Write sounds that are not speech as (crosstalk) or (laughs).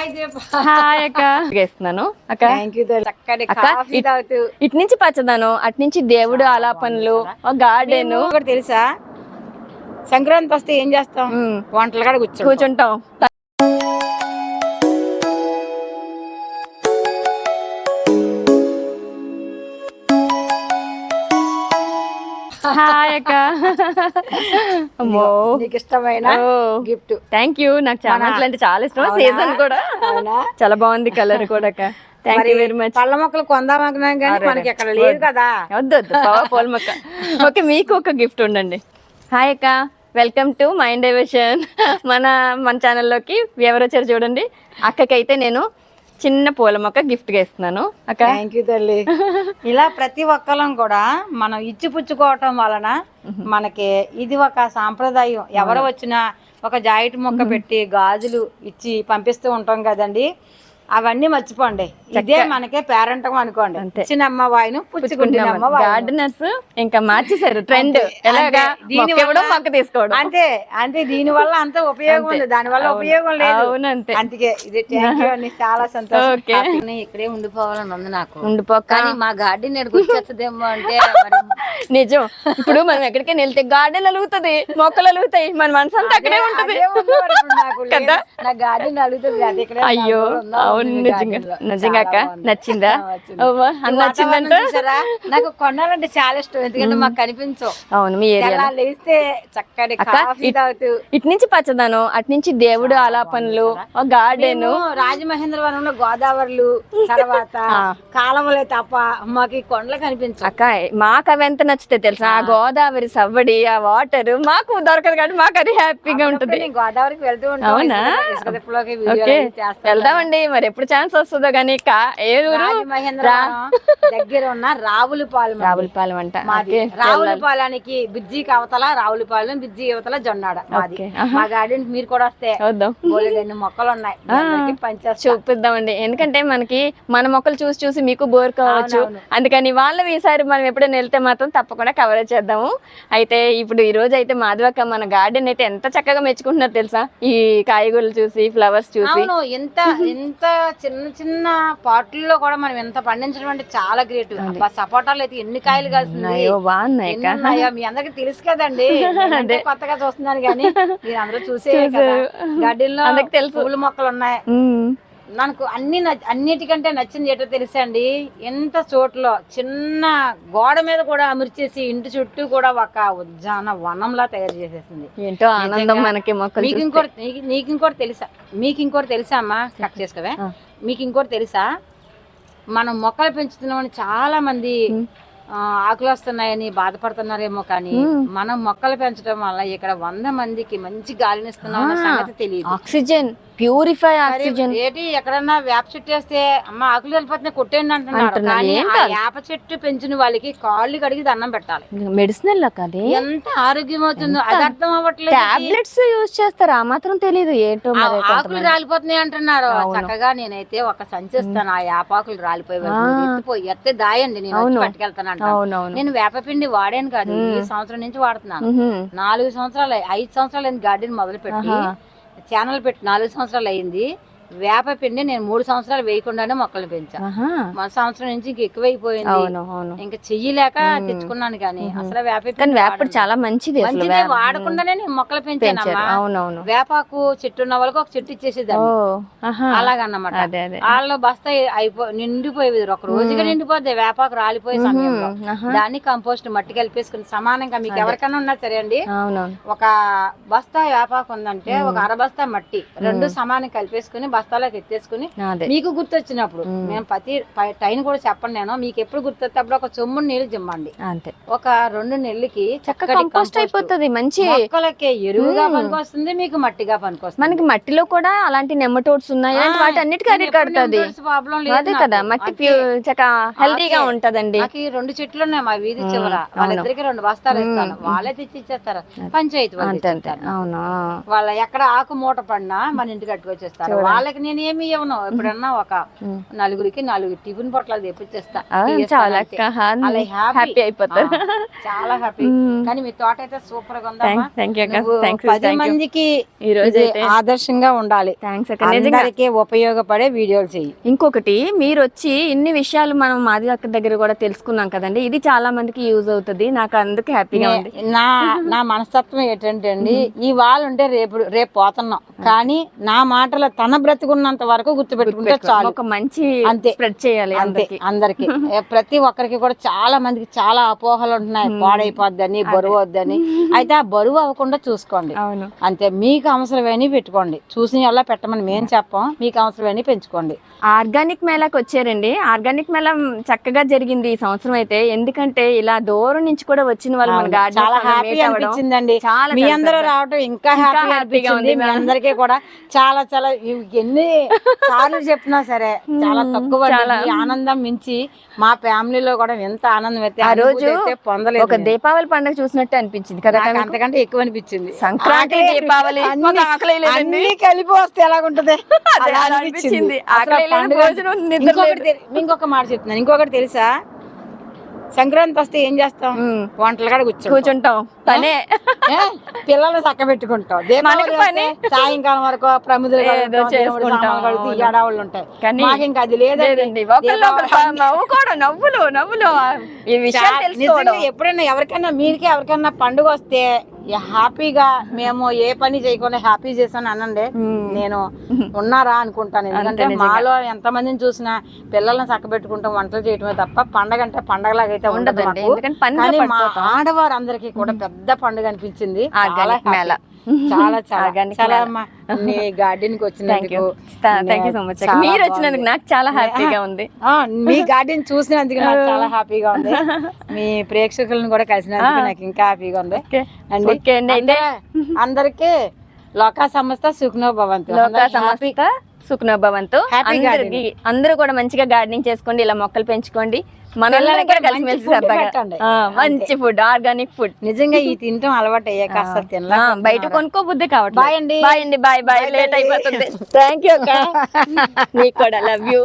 Hi దీప hi అక్క. వేస్తున్నాను అక్క ఇట్- నుంచి పచ్చదనం అటు నుంచి దేవుడు ఆలాపనలు ఒక గార్డెన్. ఒకటి తెలుసా? సంక్రాంతి వస్తే ఏం చేస్తాం? వంటలు కూడా కూర్చో కూర్చుంటాం. హాయ్ అక్క అమ్మో. నీకు ఇష్టమైన గిఫ్ట్. థ్యాంక్ యూ నాకు చామంతులు అంటే చాలా ఇష్టం? సీజన్ కూడా? చాలా బాగుంది కలర్ (laughs) కూడా అక్క. థ్యాంక్ యూ వెరీ మచ్ పళ్ళ మొక్కలు కొందామనుకున్నాం కానీ మనకి ఇక్కడ లేదు కదా. వద్దు వద్దు. పోల్ మొక్క. (laughs) ఓకే మీకు ఒక గిఫ్ట్ ఉండండి. హాయ్ అక్క. వెల్కమ్ టు మైండ్ డైవర్షన్ మన మన ఛానల్లోకి ఎవరు వచ్చారు చూడండి. అక్కకైతే నేను చిన్న పూల మొక్క గిఫ్ట్గా ఇస్తున్నాను. అక్క? థ్యాంక్ యూ తల్లి. ఇలా ప్రతి ఒక్కరం కూడా మనం ఇచ్చి పుచ్చుకోవటం వలన మనకి ఇది ఒక సాంప్రదాయం. ఎవరు వచ్చినా ఒక జాకెట్ మొక్క పెట్టి గాజులు ఇచ్చి పంపిస్తూ ఉంటాం కదండి. అవన్నీ మర్చిపోండి. ఇదే మనకే పేరెంటం అనుకోండి. చిన్నమ్మ వాయిను పుచ్చుకుంటున్నమ్మ గార్డెనర్స్ ఇంకా మార్చేశారు ట్రెండ్ ఎలాగా? దీని ఇవ్వడం వల్ల- మొక్క తీసుకోవడం. అంతే అంతే. దీని వల్ల అంత ఉపయోగం ఉంది. దాని వల్ల ఉపయోగం లేదు. అవునంతే. అందుకే ఇది చాలా సంతోషం. ఇక్కడే ఉండిపోవాలని ఉంది నాకు. ఉండిపోక. కానీ మా గార్డెన్ ఎక్కడికి వచ్చేస్తుందేమో అంటే (laughs) నిజం. ఇప్పుడు మనం ఎక్కడికైనా వెళ్తే గార్డెన్ అలుగుతుంది మొక్కలు అలుగుతాయి. మన మనసు అంతా అక్కడే ఉంటది. కదా? నా గార్డెన్ ఇక్కడే అయ్యో? అవును నిజంగా అక్క. నచ్చిందా? (laughs) నచ్చిందంట? నాకు కొనాలంటే చాలా ఇష్టం ఎందుకంటే మాకు కనిపించవు. అవును మీ ఏరియా ఎలా లేస్తే చక్కటి అక్క, కాఫీ ఇట్- తాగుతూ. ఇటు నుంచి పచ్చదనం అటు నుంచి దేవుడు ఆలాపనలు ఒక గార్డెన్ రాజమహేంద్రవరంలో గోదావరిలు తర్వాత (laughs) కాలవలే తప్ప మాకు ఈ కొండలు కనిపించవు. అక్క మాకు అవి ఎంత నచ్చితే తెలుసా? ఆ గోదావరి సవ్వడి ఆ వాటర్ మాకు దొరకదు కాబట్టి మాకు అది హ్యాపీగా ఉంటుంది. గోదావరికి వెళ్తూ అవునా? చేస్తాను. వెళ్దామండి మరి. ఎప్పుడు ఛాన్స్ వస్తుందో కానీ కా- ఏ ఊరు? రాజమహేంద్రవరం దగ్గర ఉన్న రావులపాలెం. రావులపాలెం అంట. రావులపాలెనికి బిజ్జికి అవతల రావులపాలెం బిజ్జి అవతల జొన్నాడ మాది. మా గార్డెన్ మీరు కూడా వస్తే. బోలెడన్ని మొక్కలు ఉన్నాయి. చూపిద్దామండి. ఎందుకంటే మనకి మన మొక్కలు చూసి చూసి మీకు బోర్ కావచ్చు. అందుకని వాళ్ళవి ఈసారి మనం ఎప్పుడైనా వెళ్తే మాత్రం తప్పకుండా కవర్ చేద్దాము. అయితే ఇప్పుడు ఈ రోజు అయితే మాధవక్క మన గార్డెన్ అయితే ఎంత చక్కగా మెచ్చుకుంటున్నారు తెలుసా? ఈ కాయగూరలు చూసి ఫ్లవర్స్ చూసి. ఎంత ఎంత చిన్న చిన్న పాటల్లో కూడా మనం ఎంత పండించడం అంటే చాలా గ్రేట్ సపోటాలు అయితే ఎన్ని కాయలు అయ్యో బాగున్నాయి మీ అందరికి తెలుసు కదండి. (laughs) కొత్తగా చూస్తున్నాను కానీ మీరు అందరూ చూసే గార్డెన్లో అందరికి తెలుసు. పూల మొక్కలు ఉన్నాయి. నాకు అన్ని అన్నిటికంటే నచ్చింది ఏంటో తెలుసా అండి? ఎంత చోట్ల చిన్న గోడ మీద కూడా అమర్చేసి ఇంటి చుట్టూ కూడా ఒక ఉద్యాన వనంలా తయారు చేసేసింది. ఏంటో ఆనందం మనకి మీకు. ఇంకోటి నీకు- ఇంకోటి తెలుసా? మీకు ఇంకోటి తెలుసా అమ్మా? కట్ చేసుకోవే. మీకు ఇంకోటి తెలుసా? మనం మొక్కలు పెంచుతున్నామని చాలా మంది ఆకులు వస్తున్నాయని బాధపడుతున్నారేమో కానీ మనం మొక్కలు పెంచడం వల్ల ఇక్కడ వంద మందికి మంచి గాలిని ఇస్తున్నాం సంగతి తెలియదు. ఆక్సిజన్. Purify oxygen. ఏంటి ఎక్కడన్నా వేప చెట్టు వేస్తే అమ్మ ఆకులు వెళ్ళిపోతున్నాయి కొట్టేయండి అంటున్నారు. కానీ ఆ. వేప చెట్టు పెంచిన వాళ్ళకి కాళ్ళు కడిగి దండం పెట్టాలి. మెడిసినల్ అది ఎంత ఆరోగ్యం అవుతుందో అది అర్థం అవ్వట్లేదు టాబ్లెట్స్ యూజ్ చేస్తారు? ఆ మాత్రం తెలియదు ఏంటో ఆకులు రాలిపోతున్నాయి అంటున్నారు. చక్కగా నేనైతే ఒక సంచి ఇస్తాను ఆ. యాపాకులు రాలిపోయి ఎత్తిపోయి ఎత్తే దాయండి నేను పట్టుకెళ్తాను నేను వేపపిండి వాడాను కాదు ఈ సంవత్సరం నుంచి వాడుతున్నాను. నాలుగు సంవత్సరాలు ఐదు సంవత్సరాలు గార్డెన్ మొదలు పెట్టి ఛానల్ పెట్టి నాలుగు సంవత్సరాలు అయింది. వేప పిండి నేను మూడు సంవత్సరాలు వేయకుండానే మొక్కలు పెంచా. మన సంవత్సరం నుంచి ఇంక ఎక్కువైపోయింది. ఇంకా చెయ్యలేక తెచ్చుకున్నాను కానీ అసలు వేప కానీ వేపడు చాలా మంచిది మంచిదే వాడకుండానే నేను మొక్కలు అవునవును. వేపాకు చెట్టు ఉన్న వాళ్ళకి ఒక చెట్టు ఇచ్చేసేదాన్ని. అలాగన్నమాట. వాళ్ళు బస్తా అయిపో నిండిపోయేది ఒక రోజుగా నిండిపోద్ది వేపాకు రాలిపోయే సమయంలో. దాన్ని కంపోస్ట్ మట్టి కలిపేసుకుని సమానంగా మీకు ఎవరికైనా ఉన్నా సరే అండి ఒక బస్తా వేపాకు ఉందంటే ఒక అర బస్తా మట్టి రెండు సమానం కలిపేసుకుని బస్తాలోకి ఎత్తేసుకుని మీకు గుర్తొచ్చినప్పుడు. మేము. ప్రతి టైం కూడా చెప్పండి నేను మీకు ఎప్పుడు గుర్తొస్తే అప్పుడు ఒక చొమ్ముడు నీళ్ళు జిమ్మండి. అంతే. ఒక రెండు నెలలకి కంపోస్ట్ కంపోస్ట్ అయిపోతుంది మంచి మొక్కలకి ఎరువుగా పనికొస్తుంది మీకు మట్టిగా పనికొస్తుంది. మనకి మట్టిలో కూడా అలాంటి నెమ్మటోడ్స్ ఉన్నాయి వాటి అన్నిటికీ అరిగి కడుతుంది. ప్రాబ్లం అదే కదా మట్టి హెల్తీగా ఉంటదండి. రెండు చెట్లు ఉన్నాయి మా వీధి చివర. వాళ్ళిద్దరికి రెండు బస్తాలు ఇస్తాను. వాళ్ళే తెచ్చి ఇచ్చేస్తారు పంచాయతీ వాళ్ళు. అవునా? వాళ్ళ ఎక్కడ ఆకు మూట పడినా మన ఇంటికి కట్టుకొచ్చేస్తారు. వాళ్ళే వాళ్ళకి నేను ఏమి ఇవ్వను ఎప్పుడన్నా ఒక నలుగురికి నాలుగు టిఫిన్ పొట్లాలు తెప్పించేస్తా చాలా హ్యాపీ. ఆ, చాలా హ్యాపీ. కానీ మీ తోట అయితే సూపర్గా యూ పది మందికి ఈ రోజు ఆదర్శంగా ఉండాలి. అందరికీ ఉపయోగపడే వీడియోలు చెయ్యి. ఇంకొకటి మీరు వచ్చి ఇన్ని విషయాలు మనం మాది అక్క దగ్గర కూడా తెలుసుకున్నాం కదండి. ఇది చాలా మందికి యూజ్ అవుతుంది. నాకు అందుకు హ్యాపీగా ఉంది. నా నా మనస్తత్వం ఏంటంటే అండి ఈ వాళ్ళు ఉంటే రేపు రేపు పోతున్నాం. కానీ నా మాటలు తన బ్రతికున్నంత వరకు గుర్తుపెట్టుకుంటే చాలు. ఒక మంచి అంతే. స్ప్రెడ్ చేయాలి అంతే అందరికి. ప్రతి ఒక్కరికి కూడా చాలా మందికి చాలా అపోహలు ఉంటున్నాయి. పాడైపోద్దని బరువు వద్దని అయితే ఆ బరువు అవ్వకుండా చూసుకోండి. అంతే మీకు అవసరమని పెట్టుకోండి. చూసిన ఎలా పెట్టమని మేము చెప్పాం మీకు అవసరమని పెంచుకోండి. ఆర్గానిక్ మేళాకి వచ్చారండి. ఆర్గానిక్ మేళా చక్కగా జరిగింది ఈ సంవత్సరం అయితే. ఎందుకంటే ఇలా దూరం నుంచి కూడా వచ్చిన వాళ్ళు మన గార్డెన్ చాలా హ్యాపీ అనిపించిందండి. మీ అందరూ రావటం ఇంకా హ్యాపీ హ్యాపీగా అనిపించింది. మీ అందరికీ కూడా చాలా చాలా ఎన్ని సార్లు చెప్పినా సరే (laughs) చాలా తక్కువ ఆనందం మించి మా ఫ్యామిలీలో కూడా ఎంత ఆనందం అయితే ఆ రోజు పొందలేదు ఒక దీపావళి పండుగ చూసినట్టు అనిపించింది కదా అంతకంటే ఎక్కువ అనిపించింది. సంక్రాంతి, దీపావళి, అన్ని- కలిపి వస్తే ఎలాగుంటది? (laughs) అనిపించింది. ఇంకొకటి మాట చెప్తున్నాను. ఇంకొకటి తెలుసా? సంక్రాంతి వస్తే ఏం చేస్తాం. వంటలు కూడా కూర్చో కూర్చుంటాం. పనే. పిల్లల్ని చక్క పెట్టుకుంటాం. పని. సాయంకాలం వరకు ప్రమిదలు ఉంటాయి. మాకు ఇంకా అది లేదండి. నవ్వుకోవడం నవ్వులు నవ్వులు. ఈ విషయం ఎప్పుడైనా ఎవరికైనా మీరికి ఎవరికైనా పండుగ వస్తే హ్యాపీగా మేము ఏ పని చేయకుండా హ్యాపీ చేసాను అనండి. నేను (laughs) ఉన్నారా అనుకుంటాను. ఎందుకంటే మాలో ఎంతమందిని చూసినా పిల్లల్ని చక్కబెట్టుకుంటాం వంటలు చేయటమే తప్ప పండగ అంటే పండగలాగా అయితే ఉండదు కానీ మా పడిపోతాం. ఆడవారందరికీ కూడా పెద్ద పండుగ అనిపించింది. చాలా. చాలా (laughs) చాలా. నీ గార్డెన్కి వచ్చినందుకు మీరు. వచ్చినందుకు నాకు చాలా హ్యాపీగా (laughs) ఉంది. మీ గార్డెన్ చూసినందుకు నాకు చాలా హ్యాపీగా ఉంది. మీ ప్రేక్షకులను కూడా కలిసినందుకు నాకు ఇంకా హ్యాపీగా ఉంది. అండి అందరికీ లోకా సంస్థ సుఖ్నో భవంతు. లోక సమస్త సుఖనోభవంతు Happy అందరికి అందరూ కూడా మంచిగా గార్డెనింగ్ చేసుకోండి ఇలా మొక్కలు పెంచుకోండి. మంచి ఫుడ్ ఆర్గానిక్ ఫుడ్ నిజంగా ఈ తినటం అలవాటు అయ్యాక అసలు తినలే బయట కొనుక్కో బుద్ధి కావట్లేదు. Bye అండి. బాయ్ అండి బాయ్ బాయ్ లేట్ అయిపోతుంది. థ్యాంక్ యూ అక్క. (laughs) (laughs) నీకు కూడా లవ్ యూ